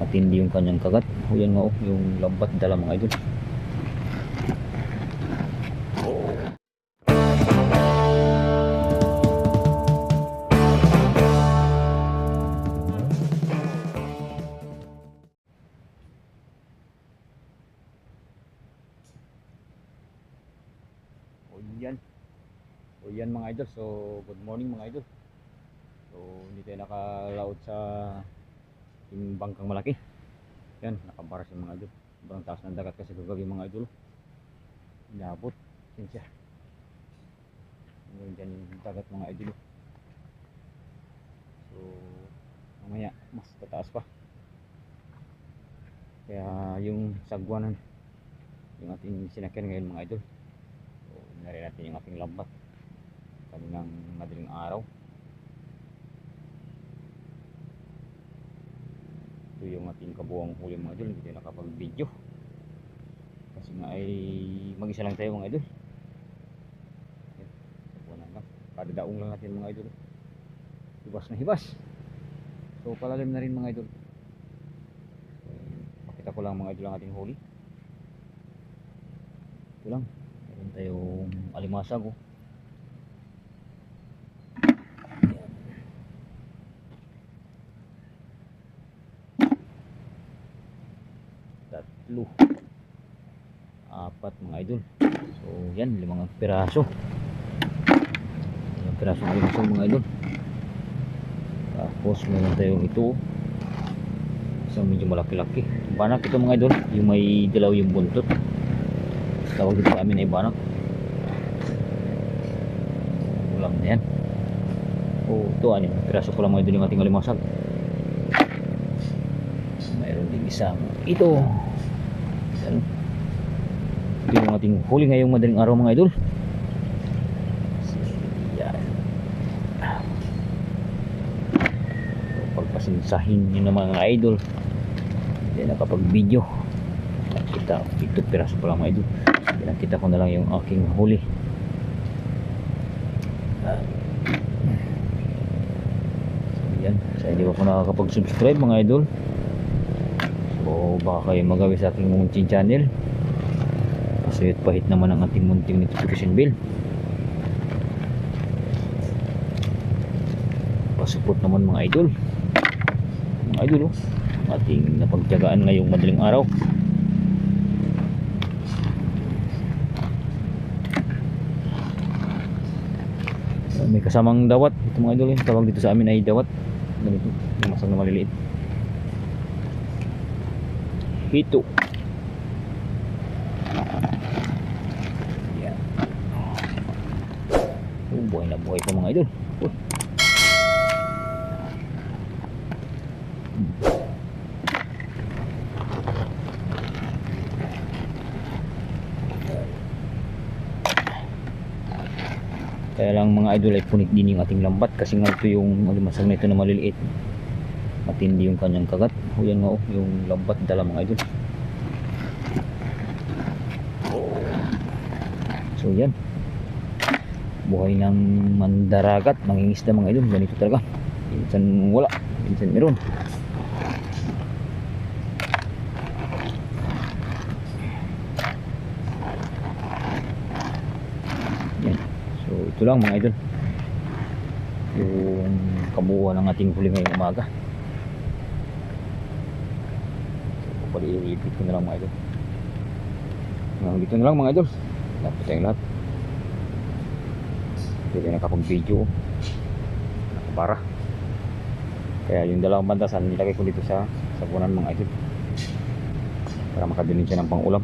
matindi yung kanyang kagat. O yan nga oh, yung lambat dala mga idol. Yan. O yan mga idol. So good morning mga idol. So hindi tayo nakalaot sa yung bangkang malaki. Yan nakabaras yung mga idol. Sobrang taas ng dagat kasi gagawin mga idol. Inabot. Sinsya. Ngayon dyan yung dagat mga idol. So mamaya mas tataas pa. Kaya yung sagwanan yung ating sinakyan ngayon mga idol. So nari natin yung ating lambat. Kaninang madaling araw ito yung ating kabuang huli mga idol. Hindi tayo nakapag video kasi nga ay mag isa lang tayo mga idol. Yan, kabuanan lang. Natin mga idol. Hibas na hibas. So palalim na rin mga idol. Pakita ko lang mga idol ang ating huli. Ito lang. Meron tayong alimasag oh. Tatlo. Apat mga idol. So yan limang piraso. Limang piraso ng limasong mga idol. Tapos meron tayong ito. Isang medyo malaki-laki. Banak ito mga idol. Yung may dilaw yung buntot. Tawag dito sa amin ay banak. Ulam na yan. O ito ano piraso ko lang mga idol yung ating alimasag. Mayroon din isang ito yan. Ito yung ating huli ngayong madaling araw mga idol. Yan. So, pagpasinsahin nyo na mga idol. Hindi nakapag video nakita ito piraso pa lang mga idol. Pinakita ko na lang yung aking huli. So, yan. Sa hindi pa po nakakapag subscribe mga idol So baka kayo magawi sa aking munting channel. Pasuyot pahit naman ang ating munting notification bell. Pasupport naman mga idol. Mga idol oh. Ating napagtyagaan ngayong madaling araw. May kasamang dawat. Ito mga idol yung tawag dito sa amin ay dawat. Ganito, masang na maliliit Hito. Yan. Oh, buhay na buhay pa mga idol. Oh. Kaya lang mga idol ay punit din yung ating lambat kasi nga ito yung alimasag na ito na maliliit matindi yung kanyang kagat. O yan nga oh, yung lambat dala mga idol. So yan. Buhay ng mandaragat mangingisda mga idol. Ganito talaga. Minsan wala minsan meron. Yan. So ito lang mga idol. Yung kabuuan ng ating huli ngayong umaga paliipit ko na lang mga idol. Dito na lang mga idol. Dapat tayong lahat. Hindi tayo nakapag video nakapara. Kaya yung dalawang bandasan nilagay ko dito sa sabunan mga idol? Para makabilin siya ng pang ulam